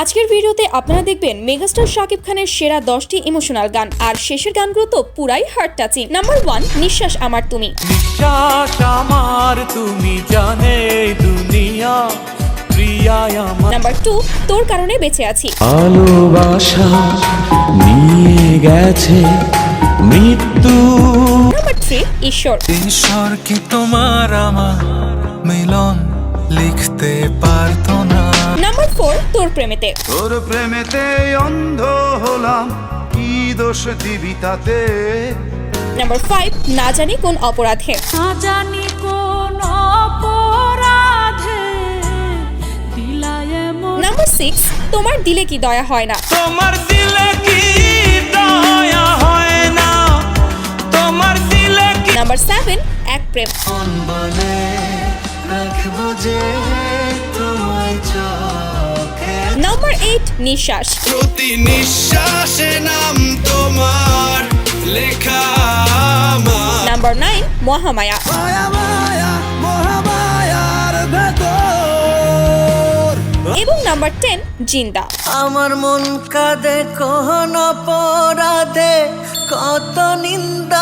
আজকের ভিডিওতে আপনারা দেখবেন মেগাস্টার শাকিব খানের সেরা দশটি ইমোশনাল গান আর শেষের গানগুলো তো পুরাই হার্ট টাচিং নাম্বার ওয়ান নিঃশ্বাস আমার তুমি। নিঃশ্বাস আমার তুমি জানে দুনিয়া আমার। নাম্বার টু তোর কারণে বেঁচে আছি। ভালোবাসা নিয়ে গেছে মৃত্যু। নাম্বার থ্রি ঈশ্বর। ঈশ্বর কি তোমার আমার মিলন লিখতে পারতো প্রেমেতে। তোর প্রেমেতে অন্ধ হলাম কি দোষ দিবি তাতে? নাম্বার ফাইভ না জানি কোন অপরাধে। না জানি কোন অপরাধে। নাম্বার সিক্স তোমার দিলে কি দয়া হয় না? তোমার দিলে কি দয়া হয় না? তোমার দিলে কি নাম্বার সেভেন এক প্রেম। রাখব যে তোমায় চোখে নাম্বার এইট নিঃশ্বাস প্রতি নিঃশ্বাসে নাম তোমার লেখা নাম্বার নাইন মহামায়া। মায়া মায়া এবং নাম্বার টেন জিন্দা। আমার মন কাঁদে কোন অপরাধে কত নিন্দা